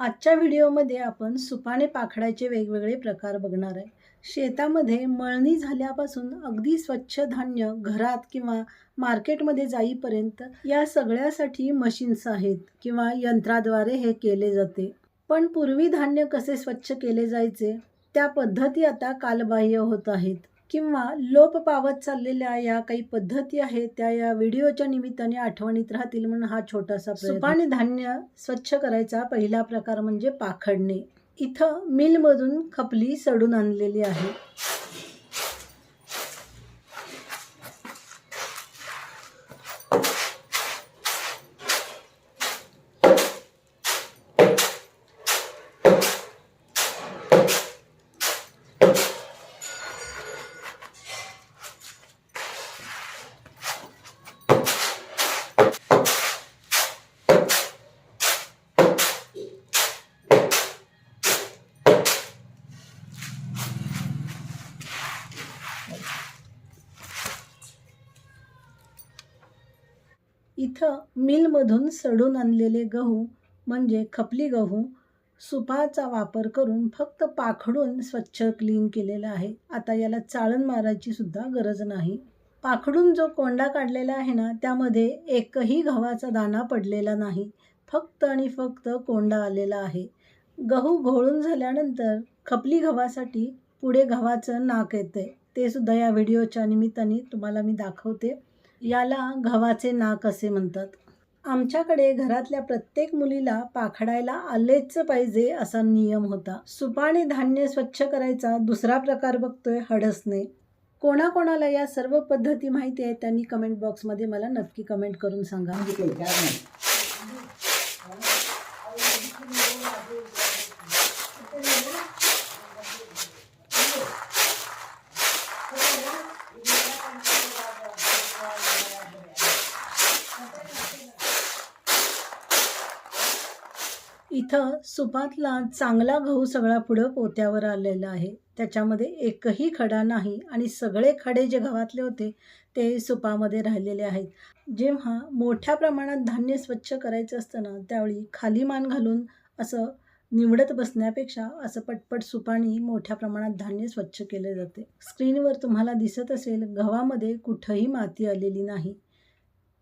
आजच्या व्हिडिओमध्ये आपण सुपाने पाखडाचे वेगवेगळे प्रकार बघणार आहे. शेतामध्ये मळणी झाल्यापासून अगदी स्वच्छ धान्य घरात किंवा मार्केटमध्ये जाईपर्यंत या सगळ्यासाठी मशीन्स आहेत किंवा यंत्राद्वारे हे केले जाते. पण पूर्वी धान्य कसे स्वच्छ केले जायचे? त्या पद्धती आता कालबाह्य होत आहेत. किंवा लोप पावत चाललेल्या या काही पद्धती आहेत त्या या व्हिडिओच्या निमित्ताने आठवणीत राहतील म्हणून हा छोटासा सुपाने धान्य स्वच्छ करायचा पहिला प्रकार म्हणजे पाखडणे. इथं मिलमधून खपली सडून आणलेली आहे. इथं मिलमधून सडून आणलेले गहू म्हणजे खपली गहू सुपाचा वापर करून फक्त पाखडून स्वच्छ क्लीन केलेलं आहे. आता याला चाळण मारायची सुद्धा गरज नाही. पाखडून जो कोंडा काढलेला आहे ना त्यामध्ये एकही गव्हाचा दाणा पडलेला नाही. फक्त आणि फक्त कोंडा आलेला आहे. गहू घोळून झाल्यानंतर खपली गव्हासाठी पुढे गव्हाचं नाक येते ते सुद्धा या व्हिडिओच्या निमित्ताने तुम्हाला मी दाखवते. याला गव्हाचे नाक असे म्हणतात. आमच्याकडे घरातल्या प्रत्येक मुलीला पाखडायला आलेच पाहिजे असा नियम होता. सुपाने धान्य स्वच्छ करायचा दुसरा प्रकार बघतोय हडसणे कोणाकोणाला या सर्व पद्धती माहिती आहेत त्यांनी कमेंट बॉक्समध्ये मला नक्की कमेंट करून सांगा. इथं सुपातला चांगला गहू सगळा पुढं पोत्यावर आलेला आहे. त्याच्यामध्ये एकही खडा नाही आणि सगळे खडे जे गव्हातले होते ते सुपामध्ये राहिलेले आहेत. जेव्हा मोठ्या प्रमाणात धान्य स्वच्छ करायचं असतं ना त्यावेळी खाली मान घालून असं निवडत बसण्यापेक्षा असं पटपट सुपाने मोठ्या प्रमाणात धान्य स्वच्छ केले जाते. स्क्रीनवर तुम्हाला दिसत असेल गव्हामध्ये कुठंही माती आलेली नाही.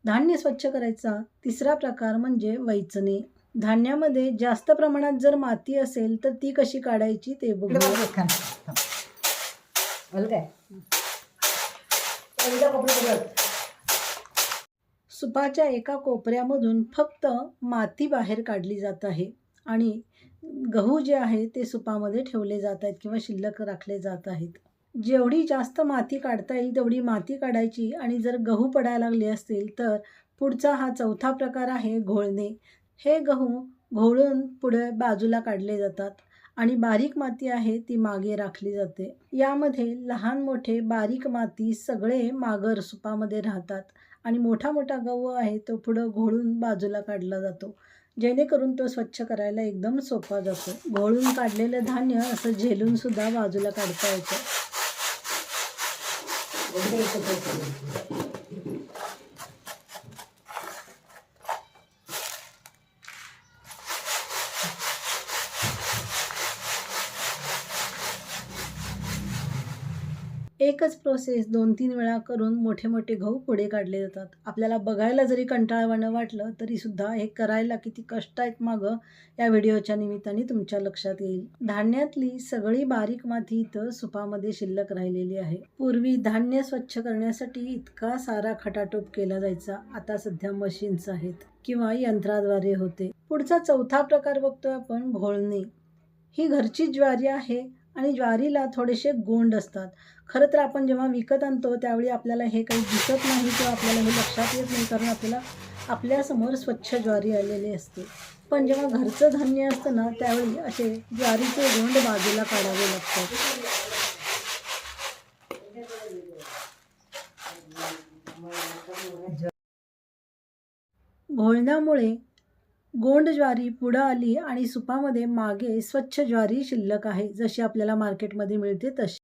धान्य स्वच्छ करायचा तिसरा प्रकार म्हणजे वैचणे धान्यामध्ये जास्त प्रमाणात जर माती असेल तर ती कशी काढायची ते बघूया. सुपाच्या एका कोपऱ्यामधून फक्त माती बाहेर काढली जात आहे आणि गहू जे आहे ते सुपामध्ये ठेवले जात आहेत किंवा शिल्लक राखले जात आहेत. जेवढी जास्त माती काढता येईल तेवढी माती काढायची आणि जर गहू पडायला लागले असतील तर पुढचा हा चौथा प्रकार आहे घोळणे. हे गहू घोळून पुढे बाजूला काढले जातात आणि बारीक माती आहे ती मागे राखली जाते. यामध्ये लहान मोठे बारीक माती सगळे मागर सुपामध्ये राहतात आणि मोठा मोठा गहू आहे तो पुढं घोळून बाजूला काढला जातो. जेणेकरून तो स्वच्छ करायला एकदम सोपा जातो. घोळून काढलेलं धान्य असं झेलून सुद्धा बाजूला काढता येतं. एकच प्रोसेस दोन तीन वेळा करून मोठे मोठे गहू पुढे काढले जातात. आपल्याला बघायला जरी कंटाळवाणं वाटलं तरीसुद्धा हे करायला किती कष्ट आहेत मागं या व्हिडिओच्या निमित्ताने तुमच्या लक्षात येईल. धान्यातली सगळी बारीक माती इथं सुपामध्ये शिल्लक राहिलेली आहे. पूर्वी धान्य स्वच्छ करण्यासाठी इतका सारा खटाटोप केला जायचा. आता सध्या मशीन्स आहेत किंवा यंत्राद्वारे होते. पुढचा चौथा प्रकार बघतोय आपण घोळणे. ही घरची ज्वारी आहे आणि ज्वारीला थोडेसे गोंड असतात. खरं तर आपण जेव्हा विकत आणतो त्यावेळी आपल्याला हे काही दिसत नाही किंवा आपल्याला हे लक्षात येत नाही कारण आपल्याला आपल्यासमोर स्वच्छ ज्वारी आलेली असते. पण जेव्हा घरचं धान्य असतं ना त्यावेळी असे ज्वारीचे गोंड बाजूला काढावे लागतात. घोळण्यामुळे गोंड ज्वारी पुढं आली आणि सुपामध्ये मागे स्वच्छ ज्वारी शिल्लक आहे. जशी आपल्याला मार्केटमध्ये मिळते तशी.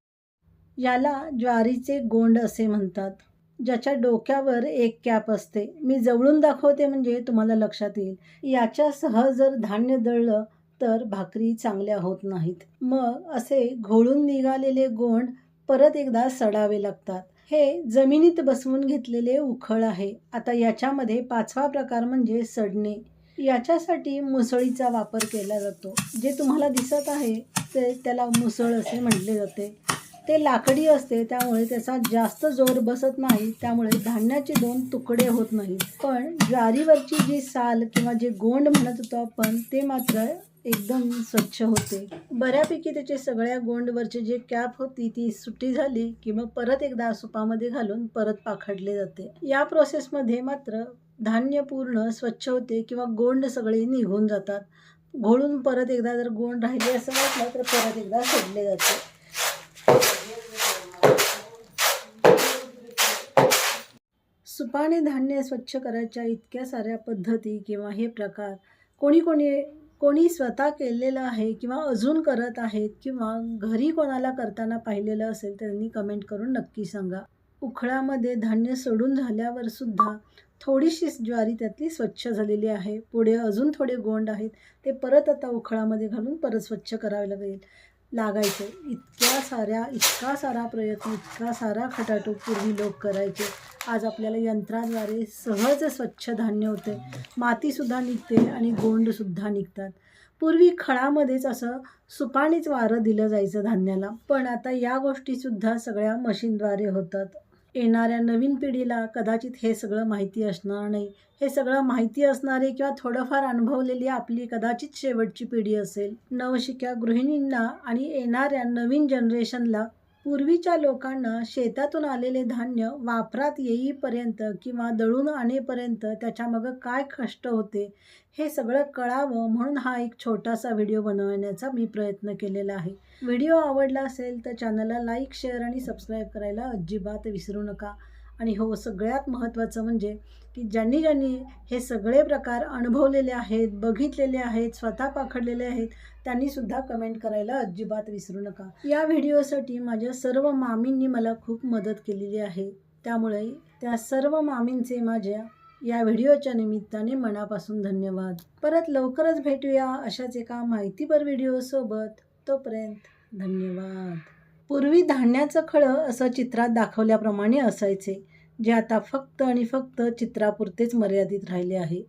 याला ज्वारीचे गोंड असे म्हणतात ज्याच्या डोक्यावर एक कॅप असते. मी जवळून दाखवते म्हणजे तुम्हाला लक्षात येईल. याच्यासह जर धान्य दळलं तर भाकरी चांगल्या होत नाहीत. मग असे घोळून निघालेले गोंड परत एकदा सडावे लागतात. हे जमिनीत बसवून घेतलेले उखळ आहे. आता याच्यामध्ये पाचवा प्रकार म्हणजे सडणे. याच्यासाठी मुसळीचा वापर केला जातो. जे तुम्हाला दिसत आहे ते त्याला मुसळ असे म्हटले जाते. ते लाकडी असते त्यामुळे त्याचा जास्त जोर बसत नाही त्यामुळे धान्याचे दोन तुकडे होत नाहीत. पण ज्वारीवरची जी साल किंवा जे गोंड म्हणत होतो आपण ते मात्र एकदम स्वच्छ होते. बऱ्यापैकी त्याचे सगळ्या गोंडवरचे जे कॅप होती ती सुट्टी झाली की मग परत एकदा सुपामध्ये घालून परत पाखडले जाते. या प्रोसेसमध्ये मात्र धान्य पूर्ण स्वच्छ होते किंवा गोंड सगळे निघून जातात. घोळून परत एकदा जर गोंड राहिले असं वाटलं तर परत एकदा सोडले जाते. सुपाने धान्य स्वच्छ करायच्या इतक्या साऱ्या पद्धती किंवा हे प्रकार कोणी कोणी कोणी स्वतः केलेलं आहे किंवा अजून करत आहेत किंवा घरी कोणाला करताना पाहिलेलं असेल त्यांनी कमेंट करून नक्की सांगा. उखळामध्ये धान्य सोडून झाल्यावर सुद्धा थोडीशी ज्वारी त्यातली स्वच्छ झालेली आहे. पुढे अजून थोडे गोंड आहेत. ते परत आता उखळामध्ये घालून परत स्वच्छ करावे लागेल. लागायचे. इतक्या साऱ्या इतका सारा प्रयत्न इतका सारा खटाटो पूर्वी लोक करायचे. आज आपल्याला यंत्राद्वारे सहज स्वच्छ धान्य होते. मातीसुद्धा निघते आणि गोंडसुद्धा निघतात. पूर्वी खळामध्येच असं सुपाणीच वारं दिलं जायचं धान्याला. पण आता या गोष्टीसुद्धा सगळ्या मशीनद्वारे होतात. येणाऱ्या नवीन पिढीला कदाचित हे सगळं माहिती असणार नाही. हे सगळं माहिती असणारे किंवा थोडंफार अनुभवलेली आपली कदाचित शेवटची पिढी असेल. नवशिक्या गृहिणींना आणि येणाऱ्या नवीन जनरेशनला पूर्वीच्या लोकांना शेतातून आलेले धान्य वापरात येईपर्यंत किंवा दळून आणेपर्यंत त्याच्यामागं काय कष्ट होते हे सगळं कळावं म्हणून हा एक छोटासा व्हिडिओ बनवण्याचा मी प्रयत्न केलेला आहे. व्हिडिओ आवडला असेल तर चॅनलला लाईक शेअर आणि सबस्क्राईब करायला अजिबात विसरू नका. आणि हो सगळ्यात महत्त्वाचं म्हणजे की ज्यांनी ज्यांनी हे सगळे प्रकार अनुभवलेले आहेत बघितलेले आहेत स्वतः पाखडलेले आहेत त्यांनीसुद्धा कमेंट करायला अजिबात विसरू नका. या व्हिडिओसाठी माझ्या सर्व मामींनी मला खूप मदत केलेली आहे. त्यामुळे त्या सर्व मामींचे माझ्या या व्हिडिओच्या निमित्ताने मनापासून धन्यवाद. परत लवकरच भेटूया अशाच एका माहितीपर व्हिडिओसोबत. तोपर्यंत धन्यवाद. पूर्वी धान्याचं खळं असं चित्रात दाखवल्याप्रमाणे असायचे जे आता फक्त आणि फक्त चित्रापुरतेच मर्यादित राहिले आहे.